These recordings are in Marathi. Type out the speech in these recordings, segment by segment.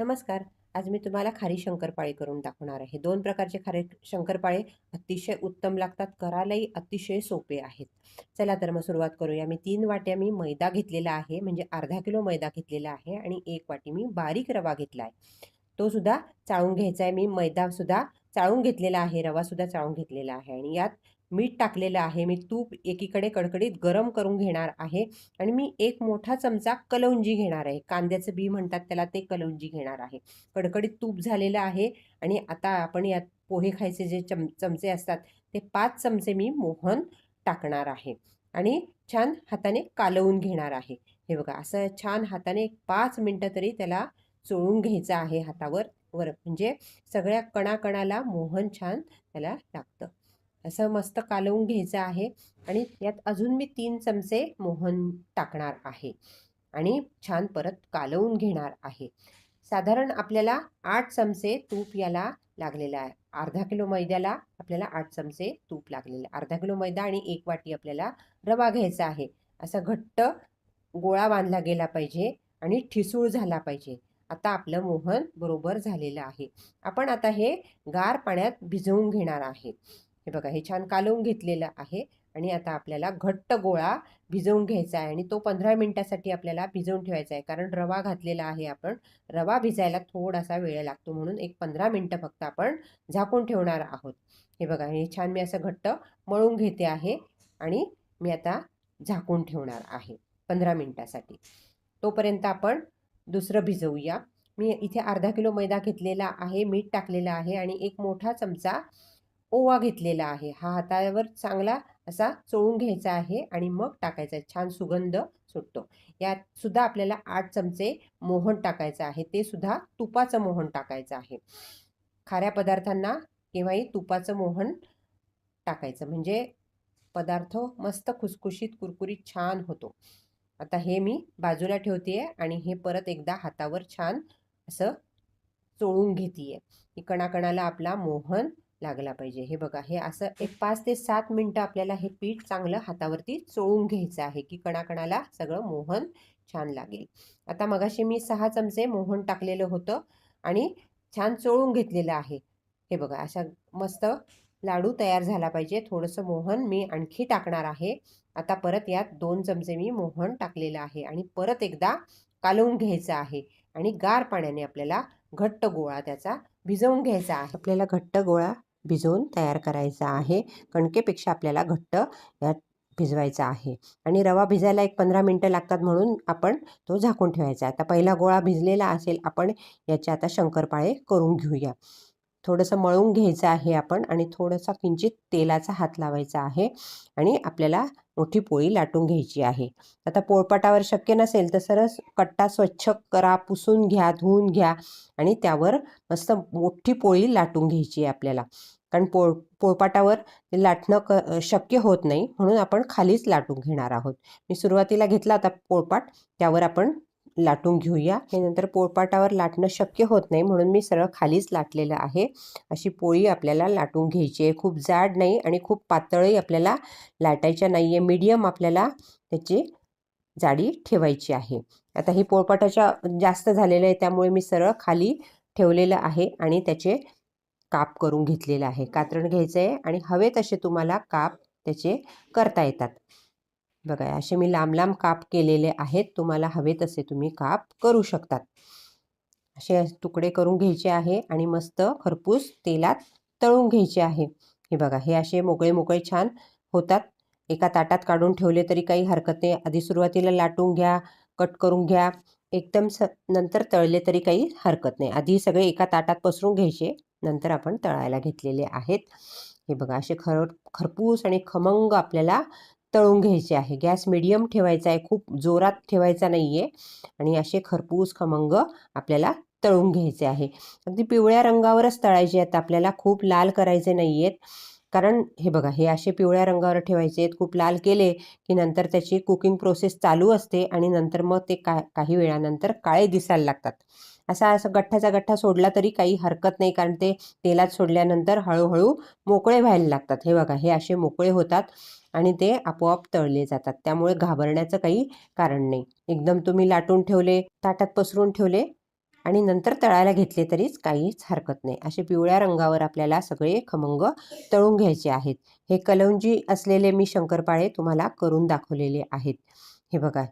नमस्कार. आज मी तुम्हाला खारी शंकरपाळी करून दाखवणार आहे. दोन प्रकारचे खारे शंकरपाळे अतिशय उत्तम लागतात करायलाही अतिशय सोपे आहेत. चला तर मग सुरुवात करूया. मी तीन वाट्या मी मैदा घेतलेला आहे म्हणजे अर्धा किलो मैदा घेतलेला आहे आणि एक वाटी मी बारीक रवा घेतला आहे. तो सुद्धा चाळून घ्यायचा आहे. मी मैदासुद्धा चाळून घेतलेला आहे रवासुद्धा चाळून घेतलेला आहे आणि यात मीठ टाकलेलं आहे. मी तूप एकीकडे कडकडीत गरम करून घेणार आहे आणि मी एक मोठा चमचा कलौंजी घेणार आहे. कांद्याचं बी म्हणतात त्याला ते कलौंजी घेणार आहे. कडकडीत तूप झालेलं आहे आणि आता आपण यात पोहे खायचे जे चम चमचे असतात ते पाच चमचे मी मोहन टाकणार आहे आणि छान हाताने कालवून घेणार आहे. हे बघा असं छान हाताने पाच मिनटं तरी त्याला चोळून घ्यायचं आहे हातावर वर. म्हणजे सगळ्या कणाकणाला मोहन छान त्याला लागतं. असं मस्त कालवून घ्यायचं आहे. आणि यात अजून मी तीन चमचे मोहन टाकणार आहे. आणि छान परत कालवून घेणार आहे. साधारण आपल्याला आठ चमचे तूप याला लागलेलं आहे. अर्धा किलो मैद्याला आपल्याला आठ चमचे तूप लागलेलं आहे. अर्धा किलो मैदा आणि एक वाटी आपल्याला रवा घ्यायचा आहे. असा घट्ट गोळा बांधला गेला पाहिजे आणि ठिसूळ झाला पाहिजे. आता आपलं मोहन बरोबर झालेलं आहे. आपण आता हे गार पाण्यात भिजवून घेणार आहे. हे बघा हे छान कालवून घेतलेलं आहे आणि आता आपल्याला घट्ट गोळा भिजवून घ्यायचा आहे आणि तो पंधरा मिनटासाठी आपल्याला भिजवून ठेवायचा आहे. कारण रवा घातलेला आहे आपण रवा भिजायला थोडासा वेळ लागतो म्हणून एक पंधरा मिनटं फक्त आपण झाकून ठेवणार आहोत. हे बघा हे छान मी असं घट्ट मळून घेते आहे आणि मी आता झाकून ठेवणार आहे पंधरा मिनटासाठी. तोपर्यंत आपण दुसरं भिजवूया. मी इथे अर्धा किलो मैदा घेतलेला आहे मीठ टाकलेलं आहे आणि एक मोठा चमचा ओवा घेतलेला आहे. हा हातावर चांगला असा चोळून घ्यायचा आहे आणि मग टाकायचा आहे. छान सुगंध सुटतो. यात सुद्धा आपल्याला आठ चमचे मोहन टाकायचं आहे. ते सुद्धा तुपाचं मोहन टाकायचं आहे. खाऱ्या पदार्थांना केव्हाही तुपाचं मोहन टाकायचं. म्हणजे पदार्थ मस्त खुसखुशीत कुरकुरीत छान होतो. आता हे मी बाजूला ठेवते आहे आणि हे परत एकदा हातावर छान असं चोळून घेते आहे कणाकणाला आपला मोहन लागला पाहिजे. हे बघा हे असं एक पाच ते सात मिनटं आपल्याला हे पीठ चांगलं हातावरती चोळून घ्यायचं आहे की कणाकणाला सगळं मोहन छान लागेल. आता मगाशी मी सहा चमचे मोहन टाकलेलं होतं आणि छान चोळून घेतलेलं आहे. हे बघा अशा मस्त लाडू तयार झाला पाहिजे. थोडंसं मोहन मी आणखी टाकणार आहे. आता परत यात दोन चमचे मी मोहन टाकलेलं आहे आणि परत एकदा कालवून घ्यायचं आहे आणि गार पाण्याने आपल्याला घट्ट गोळा त्याचा भिजवून घ्यायचा आहे. आपल्याला घट्ट गोळा भिजवून तयार करायचा आहे. कणकेपेक्षा आपल्याला घट्ट यात भिजवायचा आहे. आणि रवा भिजायला एक पंधरा मिनटं लागतात म्हणून आपण तो झाकून ठेवायचा. आता पहिला गोळा भिजलेला असेल आपण याचे आता शंकरपाळे करून घेऊया. थोडंसं मळून घ्यायचं आहे आपण आणि थोडंसा किंचित तेलाचा हात लावायचा आहे आणि आपल्याला मोठी पोळी लाटून घ्यायची आहे. आता पोळपाटावर शक्य नसेल तर सरस कट्टा स्वच्छ करा पुसून घ्या धुवून घ्या आणि त्यावर मस्त मोठी पोळी लाटून घ्यायची आहे आपल्याला. कारण पोळ पोळपाटावर लाटणं क शक्य होत नाही म्हणून आपण खालीच लाटून घेणार आहोत. मी सुरुवातीला घेतला आता पोळपाट त्यावर आपण लाटून घेऊया. हे नंतर पोळपाटावर लाटणं शक्य होत नाही म्हणून मी सरळ खालीच लाटलेलं आहे. अशी पोळी आपल्याला लाटून घ्यायची आहे. खूप जाड नाही आणि खूप पातळही आपल्याला लाटायच्या नाही आहे मीडियम आपल्याला त्याची जाडी ठेवायची आहे. आता ही पोळपाटाच्या जास्त झालेलं आहे त्यामुळे मी सरळ खाली ठेवलेलं आहे आणि त्याचे काप करून घेतलेलं आहे. कात्रण घ्यायचं आहे आणि हवे तसे तुम्हाला काप त्याचे करता येतात. बघा असे मी लांब लांब काप केलेले आहेत. तुम्हाला हवे तसे तुम्ही काप करू शकतात. असे तुकडे करून घ्यायचे आहे आणि मस्त खरपूस तेलात तळून घ्यायचे आहे. हे बघा हे असे मोकळे मोकळे छान होतात. एका ताटात काढून ठेवले तरी काही हरकत नाही. आधी सुरुवातीला लाटून घ्या कट करून घ्या. एकदम स नंतर तळले तरी काही हरकत नाही. आधी सगळे एका ताटात पसरून घ्यायचे. नंतर आपण तळायला घेतलेले आहेत. हे बघा असे खर खरपूस आणि खमंग आपल्याला तळून घ्यायचे आहे. गॅस मिडियम ठेवायचा आहे. खूप जोरात ठेवायचा नाही आहे आणि असे खरपूस खमंग आपल्याला तळून घ्यायचे आहे. अगदी पिवळ्या रंगावरच तळायचे आहेत. आपल्याला खूप लाल करायचे नाही आहेत कारण हे बघा हे असे पिवळ्या रंगावर ठेवायचे आहेत. खूप लाल केले की नंतर त्याची कुकिंग प्रोसेस चालू असते आणि नंतर मग ते का काही वेळानंतर काळे दिसायला लागतात. असा असं गठ्ठाचा गठ्ठा सोडला तरी काही हरकत नाही. कारण ते तेलात सोडल्यानंतर हळूहळू मोकळे व्हायला लागतात. हे बघा हे असे मोकळे होतात. आणि ते आपोआप तळले जातात. त्यामुळे घाबरण्याचं काही कारण नाही. एकदम तुम्ही लाटून ठेवले ताटात पसरून ठेवले आणि नंतर तळायला घेतले तरीच काहीच हरकत नाही. असे पिवळ्या रंगावर आपल्याला सगळे खमंग तळून घ्यायचे आहेत. हे कलौंजी असलेले मी शंकरपाळे तुम्हाला करून दाखवलेले आहेत. हे बघा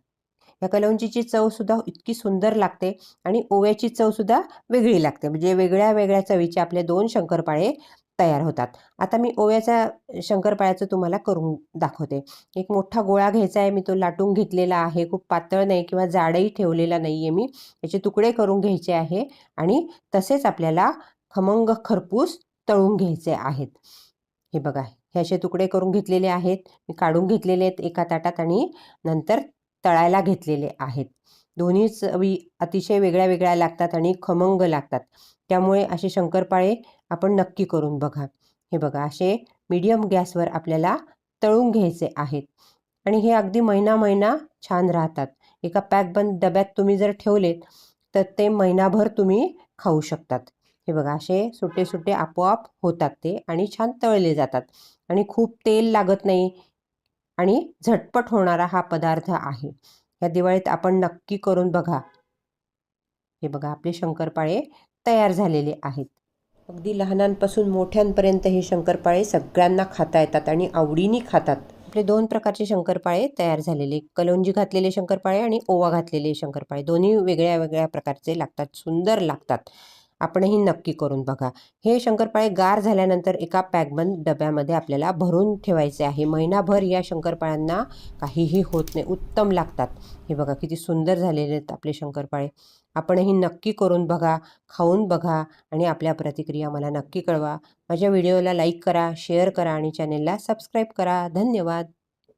या कलौंजीची चवसुद्धा इतकी सुंदर लागते आणि ओव्याची चवसुद्धा वेगळी लागते. म्हणजे वेगळ्या वेगळ्या चवीचे आपले दोन शंकरपाळे तयार होतात. आता मी ओव्याच्या शंकरपाळ्याचं तुम्हाला करून दाखवते. एक मोठा गोळा घ्यायचा आहे मी तो लाटून घेतलेला आहे. खूप पातळ नाही किंवा जाडही ठेवलेला नाही आहे मी. याचे तुकडे करून घ्यायचे आहे आणि तसेच आपल्याला खमंग खरपूस तळून घ्यायचे आहेत. हे बघा हे असे तुकडे करून घेतलेले आहेत. मी काढून घेतलेले आहेत एका ताटात आणि नंतर तळायला घेतलेले आहेत. दोन्ही चवी अतिशय वेगळ्या वेगळ्या लागतात आणि खमंग लागतात. त्यामुळे असे शंकरपाळे आपण नक्की करून बघा. हे बघा असे मीडियम गॅसवर आपल्याला तळून घ्यायचे आहेत. आणि हे अगदी महिना महिना छान राहतात. एका पॅकबंद डब्यात तुम्ही जर ठेवलेत तर ते महिनाभर तुम्ही खाऊ शकतात. हे बघा असे सुटे सुटे आपोआप होतात ते आणि छान तळले जातात. आणि खूप तेल लागत नाही आणि झटपट होणारा हा पदार्थ आहे. या दिवाळीत आपण नक्की करून बघा. हे बघा आपले शंकरपाळे तयार झालेले आहेत. अगदी लहानांपासून मोठ्यांपर्यंत हे शंकरपाळे सगळ्यांना खाता येतात आणि आवडीने खातात. आपले दोन प्रकारचे शंकरपाळे तयार झालेले कलोंजी घातलेले शंकरपाळे आणि ओवा घातलेले शंकरपाळे. दोन्ही वेगळ्या वेगळ्या प्रकारचे लागतात सुंदर लागतात. आपणही नक्की करून बघा. हे शंकरपाळे गार झाल्यानंतर एका पॅकबंद डब्यामध्ये आपल्याला भरून ठेवायचे आहे. महिनाभर या शंकरपाळ्यांना काहीही होत नाही. उत्तम लागतात. हे बघा किती सुंदर झालेले आहेत आपले शंकरपाळे. आपणही नक्की करून बघा खाऊन बघा आणि आपल्या प्रतिक्रिया मला नक्की कळवा. माझ्या व्हिडिओला लाईक करा शेअर करा आणि चॅनेलला सबस्क्राईब करा. धन्यवाद.